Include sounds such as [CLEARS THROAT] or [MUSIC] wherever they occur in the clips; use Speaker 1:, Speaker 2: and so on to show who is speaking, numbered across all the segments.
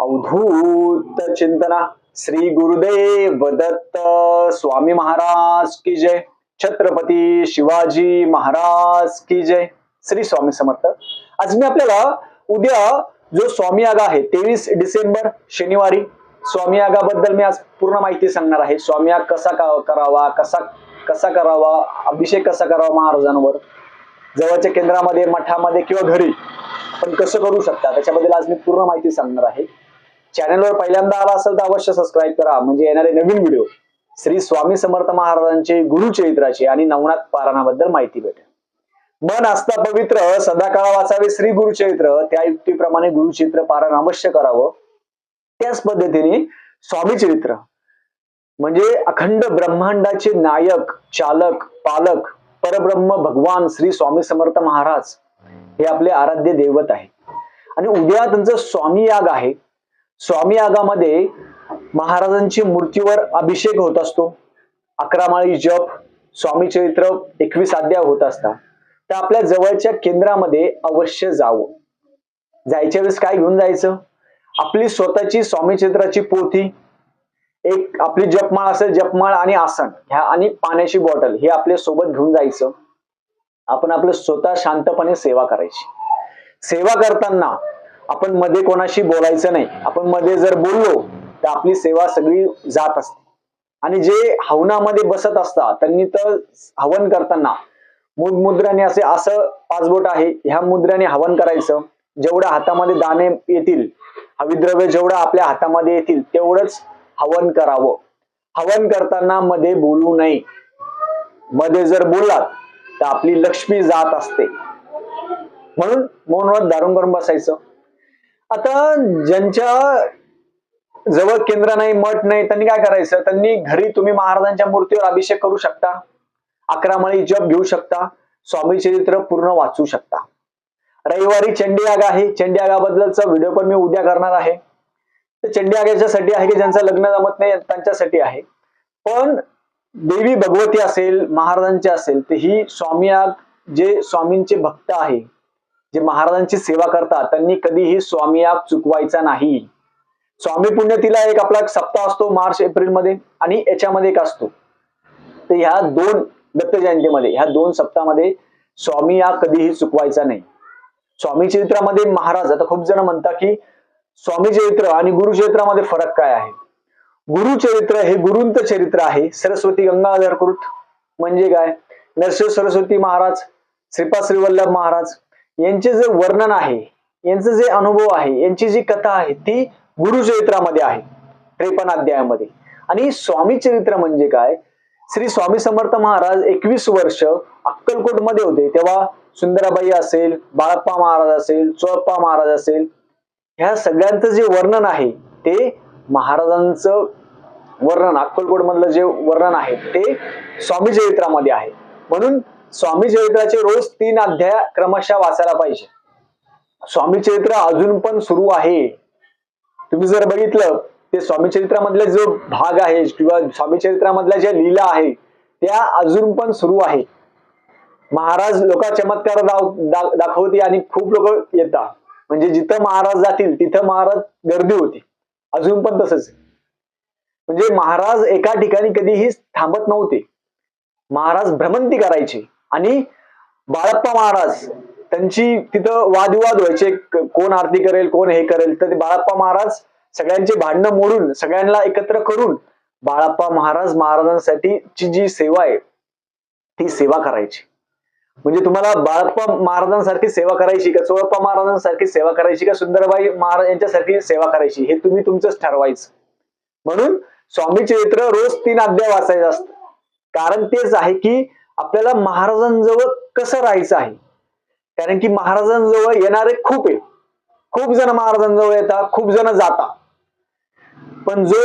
Speaker 1: अवधूत चिंतना। श्री गुरुदेव दत्त स्वामी महाराज की जय। छत्रपती शिवाजी महाराज की जय। श्री स्वामी समर्थ। आज मी आपल्याला उद्या जो स्वामी आगा आहे तेवीस डिसेंबर शनिवारी स्वामी यागाबद्दल मी आज पूर्ण माहिती सांगणार आहे. स्वामी आग कसा करावा कसा कसा करावा अभिषेक कसा करावा महाराजांवर? जवळच्या केंद्रामध्ये मठामध्ये किंवा घरी. पण कसं करू शकता? त्याच्याबद्दल आज मी पूर्ण माहिती सांगणार आहे. चॅनलवर पहिल्यांदा आला असेल तर अवश्य सबस्क्राईब करा. म्हणजे येणारे नवीन व्हिडिओ श्री स्वामी समर्थ महाराजांचे गुरुचरित्राची आणि नवनाथ पारायणाबद्दल माहिती भेटेल. मन असता पवित्र सदाकाळ वाचावे श्री गुरुचरित्र त्या युक्तीप्रमाणे गुरुचरित्र पारायण अवश्य करावं. त्याच पद्धतीने स्वामी चरित्र. म्हणजे अखंड ब्रह्मांडाचे नायक चालक पालक परब्रह्म भगवान श्री स्वामी समर्थ महाराज हे आपले आराध्य दैवत आहे आणि उद्या त्यांचं स्वामी याग आहे. स्वामी आगामध्ये महाराजांची मूर्तीवर अभिषेक होत असतो. अकरा माळी जप स्वामी चरित्र एकवीस अध्याय होत असतात. तर आपल्या जवळच्या केंद्रामध्ये अवश्य जावं. जायच्या वेळेस काय घेऊन जायचं? आपली स्वतःची स्वामी चरित्राची पोथी एक आपली जपमाळ असेल जपमाळ आणि आसन ह्या आणि पाण्याची बॉटल हे आपल्यासोबत घेऊन जायचं. आपण आपलं स्वतः शांतपणे सेवा करायची. सेवा करताना आपण मध्ये कोणाशी बोलायचं नाही. आपण मध्ये जर बोललो तर आपली सेवा सगळी जात असते. आणि जे हवनामध्ये बसत असतात त्यांनी तर हवन करताना मुद्राने असे असं पाच बोट आहे ह्या मुद्राने हवन करायचं. जेवढ्या हातामध्ये दाणे येतील हविद्रव्य जेवढं आपल्या हातामध्ये येतील तेवढंच हवन करावं. हवन करताना मध्ये बोलू नये. मध्ये जर बोललात तर आपली लक्ष्मी जात असते. म्हणून मौनव्रत धारण करून बसायचं. आता ज्यांच्या जवळ केंद्र नाही मठ नाही त्यांनी काय करायचं? त्यांनी घरी तुम्ही महाराजांच्या मूर्तीवर अभिषेक करू शकता. अकरा माळी जप घेऊ शकता. स्वामी चरित्र पूर्ण वाचू शकता. रविवारी चंडीयाग आहे. चंडी यागाबद्दलचा व्हिडिओ पण मी उद्या करणार आहे. तर चंडी आहे की ज्यांचं लग्न जमत नाही त्यांच्यासाठी आहे. पण देवी भगवती असेल महाराजांचे असेल तर ही स्वामी जे स्वामींचे भक्त आहे जे महाराजांची सेवा करतात त्यांनी कधीही स्वामी याग चुकवायचा नाही. स्वामी पुण्यतिला एक आपला एक सप्ताह असतो मार्च एप्रिलमध्ये आणि याच्यामध्ये एक असतो. तर ह्या दोन दत्त जयंतीमध्ये ह्या दोन सप्ताहामध्ये स्वामी या कधीही चुकवायचा नाही. स्वामी चरित्रामध्ये महाराज आता खूप जण म्हणतात की स्वामी चरित्र आणि गुरुचरित्रामध्ये फरक काय आहे? गुरुचरित्र हे गुरुंत चरित्र आहे. सरस्वती गंगाधरकृत म्हणजे काय? नरसिंह सरस्वती महाराज श्रीपाद श्रीवल्लभ महाराज यांचे जे वर्णन आहे यांचं जे अनुभव आहे यांची जी कथा आहे ती गुरुचरित्रामध्ये आहे त्रेपन्न अध्यायामध्ये. आणि स्वामी चरित्र म्हणजे काय? श्री स्वामी समर्थ महाराज एकवीस वर्ष अक्कलकोटमध्ये होते. तेव्हा सुंदराबाई असेल बाळप्पा महाराज असेल चोळप्पा महाराज असेल ह्या सगळ्यांचं जे वर्णन आहे ते महाराजांचं वर्णन अक्कलकोट मधलं जे वर्णन आहे ते स्वामी चरित्रामध्ये आहे. म्हणून स्वामी चरित्राचे रोज तीन अध्याय क्रमशः वाचायला पाहिजे. स्वामी चरित्र अजून पण सुरू आहे. तुम्ही जर बघितलं ते स्वामी चरित्रामधला जो भाग आहे किंवा स्वामी चरित्रामधल्या ज्या लीला आहे त्या अजून पण सुरू आहे. महाराज लोक चमत्कार दाव- दाखवते आणि खूप लोक येतात. म्हणजे जिथं महाराज जातील तिथं महाराज गर्दी होती. अजून पण तसंच म्हणजे महाराज एका ठिकाणी कधीही थांबत नव्हते. महाराज भ्रमंती करायची. आणि बाळप्पा महाराज त्यांची तिथं वादविवाद व्हायचे. कोण आरती करेल कोण हे करेल तर बाळप्पा महाराज सगळ्यांचे भांडणं मोडून सगळ्यांना एकत्र करून बाळप्पा महाराज महाराजांसाठी ची जी सेवा आहे ती सेवा करायची. म्हणजे तुम्हाला बाळप्पा महाराजांसारखी सेवा करायची का चोळप्पा महाराजांसारखी सेवा करायची का सुंदरबाई महाराज यांच्यासारखी सेवा करायची हे तुम्ही तुमचंच ठरवायचं. म्हणून स्वामी चरित्र रोज तीन अध्याय वाचायचं असतं. कारण तेच आहे की आपल्याला महाराजांजवळ कसं राहायचं आहे? कारण की महाराजांजवळ येणारे खूप आहे खूप जण महाराजांजवळ येतात खूप जण जातात. पण जो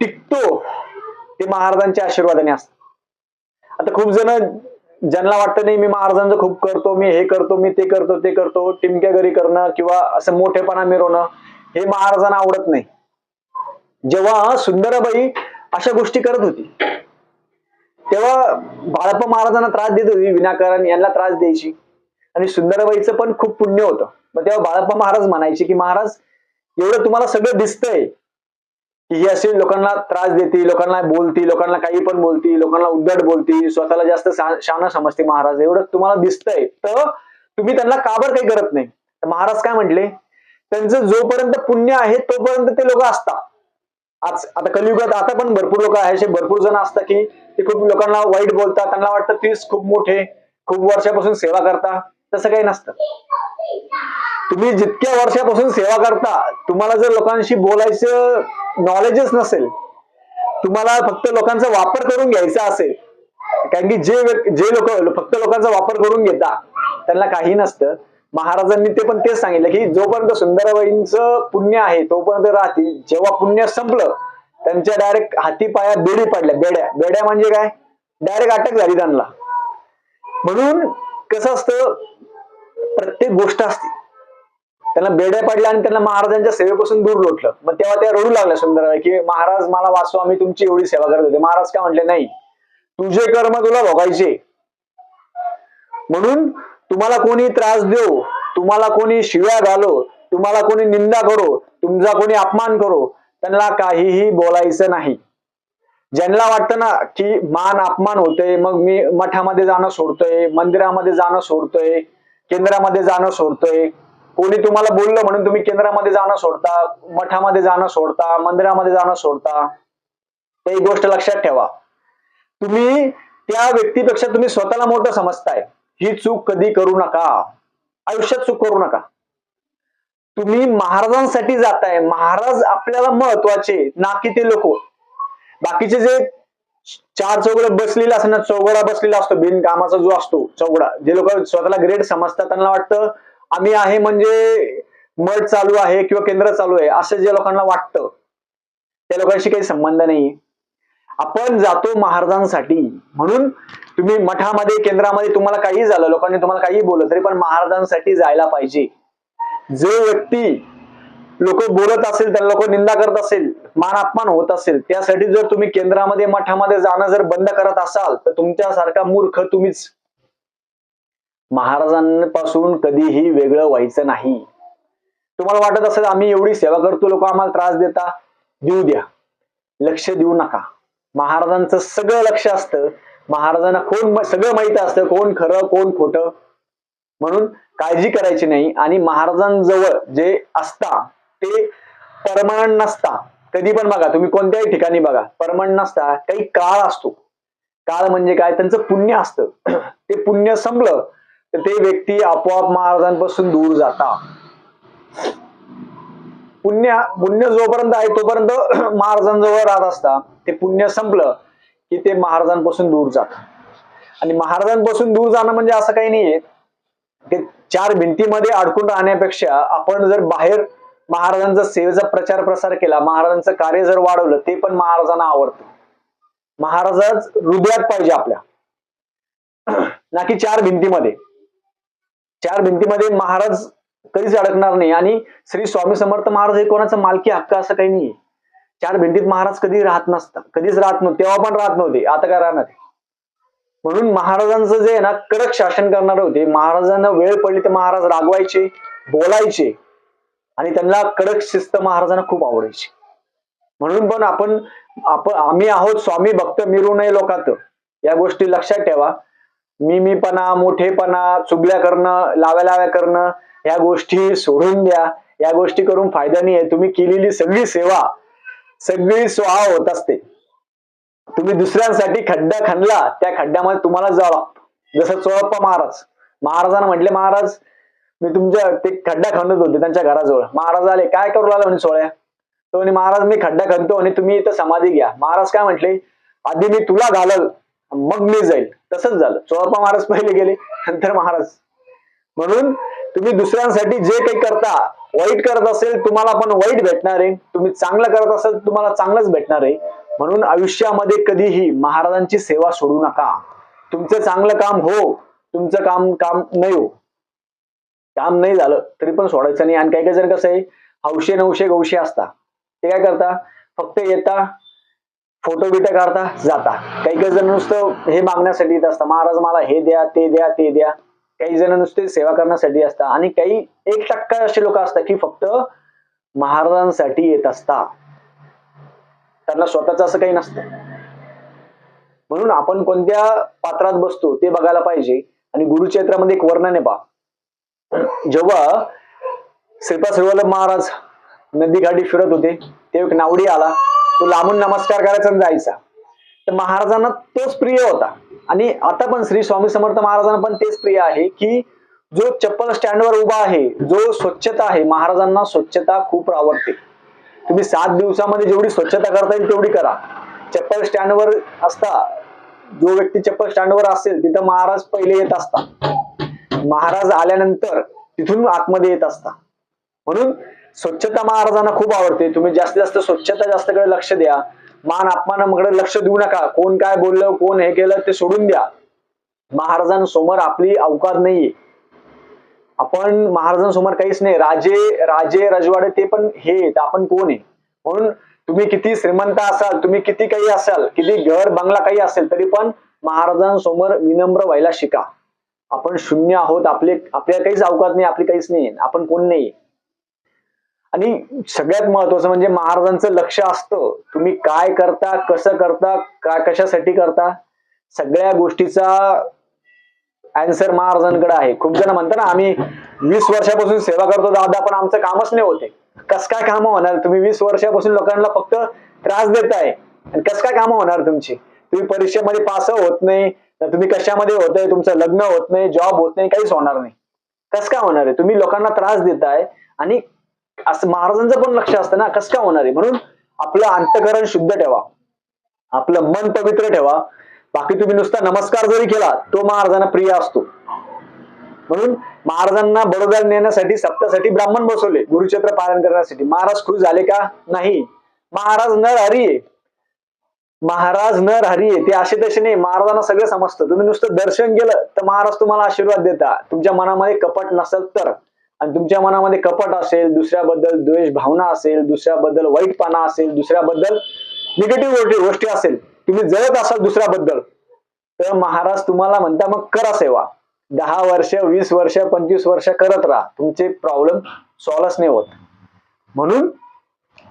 Speaker 1: टिकतो ते महाराजांच्या आशीर्वादाने असत आता खूप जण ज्यांना वाटतं नाही मी महाराजांचं खूप करतो मी हे करतो मी ते करतो ते करतो टिमक्या घरी करणं किंवा असं मोठेपणा मिरवणं हे महाराजांना आवडत नाही. जेव्हा सुंदराबाई अशा गोष्टी करत होती तेव्हा बाळप्पा महाराजांना त्रास देत होती विनाकारण यांना त्रास द्यायची. आणि सुंदराबाईचं पण खूप पुण्य होतं. मग तेव्हा बाळप्पा महाराज म्हणायचे की महाराज एवढं तुम्हाला सगळं दिसतंय की ही अशी लोकांना त्रास देते लोकांना बोलती लोकांना काही पण बोलती लोकांना उद्धट बोलती स्वतःला जास्त शान समजते महाराज. एवढं तुम्हाला दिसतंय. तर तुम्ही त्यांना काबर काही करत नाही? तर महाराज काय म्हटले त्यांचं जोपर्यंत पुण्य आहे तोपर्यंत ते लोक असतात. आज आता कलियुगात आता पण भरपूर लोक आहे असे भरपूर जण असतात की ते खूप लोकांना वाईट बोलतात. त्यांना वाटतं तीच खूप मोठे खूप वर्षापासून सेवा करता. तसं काही नसतं. तुम्ही जितक्या वर्षापासून सेवा करता तुम्हाला जर लोकांशी बोलायचं नॉलेजच नसेल तुम्हाला फक्त लोकांचा वापर करून घ्यायचा असेल कारण की जे जे लोक फक्त लोकांचा वापर करून घेता त्यांना काही नसतं. महाराजांनी ते पण तेच सांगितलं की जोपर्यंत सुंदराबाईंचं पुण्य आहे तोपर्यंत राहतील. जेव्हा पुण्य संपलं त्यांच्या डायरेक्ट हाती पायात बेडी पडल्या. बेड्या. बेड्या म्हणजे काय? डायरेक्ट अटक झाली त्यांना. म्हणून कसं असतं? प्रत्येक गोष्ट असते. त्यांना बेड्या पडल्या आणि त्यांना महाराजांच्या सेवेपासून दूर लोटलं. मग तेव्हा त्या रडू लागल्या सुंदर की महाराज मला वाचवा. आम्ही तुमची एवढी सेवा करत होते. महाराज काय म्हटले नाही. तुझे कर्म तुला भोगायचे. म्हणून तुम्हाला कोणी त्रास देऊ तुम्हाला कोणी शिव्या घालो तुम्हाला कोणी निंदा करो तुमचा कोणी अपमान करो त्यांना काहीही बोलायचं नाही. ज्यांना वाटतं ना की मान अपमान होतोय मग मी मठामध्ये जाणं सोडतोय मंदिरामध्ये जाणं सोडतोय केंद्रामध्ये जाणं सोडतोय. कोणी तुम्हाला बोललं म्हणून तुम्ही केंद्रामध्ये जाणं सोडता मठामध्ये जाणं सोडता मंदिरामध्ये जाणं सोडता? ते एक गोष्ट लक्षात ठेवा. तुम्ही त्या व्यक्तीपेक्षा तुम्ही स्वतःला मोठं समजताय. ही चूक कधी करू नका. आयुष्यात चूक करू नका. तुम्ही महाराजांसाठी जाताय. महाराज आपल्याला महत्त्वाचे ना की ते लोक. बाकीचे जे चार चौघडा बसलेला असं ना चौघडा बसलेला असतो बिनकामाचा जो असतो चौघडा. जे लोक स्वतःला ग्रेट समजतात त्यांना वाटतं आम्ही आहे म्हणजे मठ चालू आहे किंवा केंद्र चालू आहे असं जे लोकांना वाटतं. त्या लोकांशी काही संबंध नाही आपण जातो महाराजांसाठी. म्हणून तुम्ही मठामध्ये केंद्रामध्ये तुम्हाला काही झालं लोकांनी तुम्हाला काही बोललं तरी पण महाराजांसाठी जायला पाहिजे. जो व्यक्ती लोक बोलत असेल त्या लोक निंदा करत असेल मान अपमान होत असेल त्यासाठी जर तुम्ही केंद्रामध्ये मठामध्ये जाणं जर बंद करत असाल तर तुमच्यासारखा मूर्ख तुम्हीच. महाराजांपासून कधीही वेगळं व्हायचं नाही. तुम्हाला वाटत असेल आम्ही एवढी सेवा करतो लोक आम्हाला त्रास देता. देऊ द्या. लक्ष देऊ नका. महाराजांचं सगळं लक्ष असतं. महाराजांना कोण सगळं माहीत असतं कोण खरं कोण खोटं. म्हणून काळजी करायची नाही. आणि महाराजांजवळ जे असता ते परमानंट नसता. कधी पण बघा तुम्ही कोणत्याही ठिकाणी बघा परमनंट नसता काही काळ असतो. काळ म्हणजे काय? त्यांचं पुण्य असतं. [CLEARS THROAT] ते पुण्य संपलं तर ते व्यक्ती आपोआप महाराजांपासून दूर जाता. पुण्य पुण्य जोपर्यंत आहे तोपर्यंत [CLEARS THROAT] महाराजांजवळ राहत असता. ते पुण्य संपलं की ते महाराजांपासून दूर जात. आणि महाराजांपासून दूर जाणं म्हणजे असं काही नाहीये. ते चार भिंतीमध्ये अडकून राहण्यापेक्षा आपण जर बाहेर महाराजांचा सेवेचा प्रचार प्रसार केला महाराजांचं कार्य जर वाढवलं ते पण महाराजांना आवडतं. महाराजाच हृदयात पाहिजे आपल्या. [CLEARS THROAT] ना की चार भिंतीमध्ये. चार भिंतीमध्ये महाराज कधीच अडकणार नाही आणि श्री स्वामी समर्थ महाराज हे कोणाचा मालकी हक्क असं काही नाहीये. चार भिंतीत महाराज कधी राहत नसतात कधीच राहत नव्हते तेव्हा पण राहत नव्हते आता काय राहणार? म्हणून महाराजांचं जे आहे ना कडक शासन करणारे होते. महाराजांना वेळ पडली तर महाराज रागवायचे बोलायचे. आणि त्यांना कडक शिस्त महाराजांना खूप आवडायची. म्हणून पण आपण आपण आम्ही आहोत स्वामी भक्त मिरू नये लोकात या गोष्टी लक्षात ठेवा. मी मीपणा मोठेपणा चुगल्या करणं लाव्या लाव्या करणं या गोष्टी सोडून द्या. या गोष्टी करून फायदा नाही आहे तुम्ही केलेली सगळी सेवा सगळी स्वाहा होत असते. तुम्ही दुसऱ्यांसाठी खड्डा खणला त्या खड्ड्यामध्ये तुम्हाला जावं जसं चोळप्पा महाराज. महाराजांना म्हटले महाराज मी तुमच्या ते खड्डा खणत होते त्यांच्या घराजवळ. महाराज आले काय करू लागला म्हणे सोळ्या? तो म्हणे महाराज मी खड्डा खणतो आणि तुम्ही इथं समाधी घ्या. महाराज काय म्हटले आधी मी तुला घालल मग मी जाईल. तसंच झालं. चोळप्पा महाराज पहिले गेले नंतर महाराज. म्हणून तुम्ही दुसऱ्यांसाठी जे काही करता वाईट करत असेल तुम्हाला पण वाईट भेटणार. आहे तुम्ही चांगलं करत असेल तुम्हाला चांगलंच भेटणार. आहे म्हणून आयुष्यामध्ये कधीही महाराजांची सेवा सोडू नका. तुमचं चांगलं काम हो तुमचं काम काम नाही हो. काम नाही झालं तरी पण सोडायचं नाही. आणि काही काही जण कसं आहे हौशे नवशे गौशे असता. ते काय करता फक्त येता फोटो बिटो काढता जाता. काही काही जण नुसतं हे मागण्यासाठी येत असतं महाराज मला हे द्या ते द्या ते द्या. काही जण नुसते सेवा करण्यासाठी असतात आणि काही एक टक्का असे लोक असतात की फक्त महाराजांसाठी येत असता त्यांना स्वतःच असं काही नसतं. म्हणून आपण कोणत्या पात्रात बसतो ते बघायला पाहिजे आणि गुरुक्षेत्रामध्ये एक वर्णन आहे पा जेव्हा श्रीपाद श्रीवल्लभ महाराज नदीकाठी फिरत होते तेव्हा एक नावडी आला. तो लांबून नमस्कार करायचा आणि जायचा. तर महाराजांना तोच प्रिय होता. आणि आता पण श्री स्वामी समर्थ महाराजांना पण तेच प्रिय आहे की जो चप्पल स्टँडवर उभा आहे जो स्वच्छता आहे महाराजांना स्वच्छता खूप आवडते. तुम्ही सात दिवसामध्ये जेवढी स्वच्छता करता येईल तेवढी करा. चप्पल स्टँडवर असता जो व्यक्ती चप्पल स्टँडवर असेल तिथं महाराज पहिले येत असता. महाराज आल्यानंतर तिथून आतमध्ये येत असता. म्हणून स्वच्छता महाराजांना खूप आवडते. तुम्ही जास्तीत जास्त स्वच्छता जास्त कडे लक्ष द्या. मान अपमानाकडे लक्ष देऊ नका. कोण काय बोललं कोण हे केलं ते सोडून द्या. महाराजांसमोर आपली अवकात नाहीये. आपण महाराजांसमोर काहीच नाही. राजे राजे रजवाडे ते पण हे आपण कोण आहे? म्हणून तुम्ही किती श्रीमंत असाल तुम्ही किती काही असाल किती घर बंगला काही असेल तरी पण महाराजांसमोर विनम्र व्हायला शिका. आपण शून्य आहोत. आपले आपल्या काहीच अवकात नाही आपली काहीच नाही. आपण कोण नाही आणि सगळ्यात महत्वाचं म्हणजे महाराजांचं लक्ष असतं. तुम्ही काय करता कसं करता काय कशासाठी करता सगळ्या गोष्टीचा अँसर महाराजांकडे आहे. खूप जण म्हणतात ना आम्ही वीस वर्षापासून सेवा करतो दादा पण आमचं कामच नाही होते. कस काय काम होणार? तुम्ही वीस वर्षापासून लोकांना फक्त त्रास देताय. आणि कस काय कामं होणार तुमची? तुम्ही परीक्षेमध्ये पास होत नाही तर तुम्ही कशामध्ये होतंय? तुमचं लग्न होत नाही जॉब होत नाही काहीच होणार नाही. कस काय होणार आहे? तुम्ही लोकांना त्रास देताय आणि असं महाराजांचं पण लक्ष असतं ना. कसं काय होणार आहे? म्हणून आपलं अंतकरण शुद्ध ठेवा. आपलं मन पवित्र ठेवा. बाकी तुम्ही नुसता नमस्कार जरी केला तो महाराजांना प्रिय असतो. म्हणून महाराजांना बडोद्याला नेण्यासाठी सप्तासाठी ब्राह्मण बसवले गुरुक्षेत्र पालन करण्यासाठी. महाराज खुश झाले का? नाही. महाराज नर हरी आहे. महाराज नर हरी आहे. ते असे तसे नाही. महाराजांना सगळं समजतं. तुम्ही नुसतं दर्शन केलं तर महाराज तुम्हाला आशीर्वाद देता तुमच्या मनामध्ये कपट नसेल तर. आणि तुमच्या मनामध्ये कपट असेल दुसऱ्याबद्दल द्वेष भावना असेल दुसऱ्याबद्दल वाईटपणा असेल दुसऱ्याबद्दल निगेटिव्ह गोष्टी असेल तुम्ही जळत असाल दुसऱ्याबद्दल तर महाराज तुम्हाला म्हणता मग करा सेवा. दहा वर्ष वीस वर्ष पंचवीस वर्ष करत राहा. तुमचे प्रॉब्लेम सॉल्वच नाही होत. म्हणून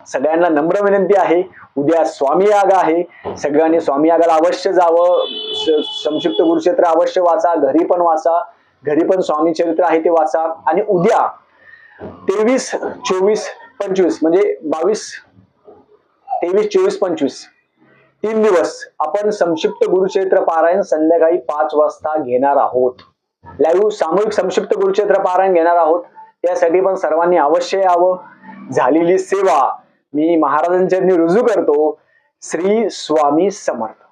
Speaker 1: सगळ्यांना नम्र विनंती आहे उद्या स्वामी याग आहे. सगळ्यांनी स्वामी यागाला अवश्य जावं. संक्षिप्त गुरुक्षेत्र अवश्य वाचा घरी पण वाचा. घरी पण स्वामी चरित्र आहे ते वाचा. आणि उद्या तेवीस चोवीस पंचवीस म्हणजे बावीस तेवीस चोवीस पंचवीस तीन दिवस आपण संक्षिप्त गुरुचरित्र पारायण संध्याकाळी पाच वाजता घेणार आहोत. लाईव्ह सामूहिक संक्षिप्त गुरुक्षेत्र पारायण घेणार आहोत. त्यासाठी पण सर्वांनी अवश्य यावं. झालेली सेवा मी महाराजांच्या रुजू करतो. श्री स्वामी समर्थ.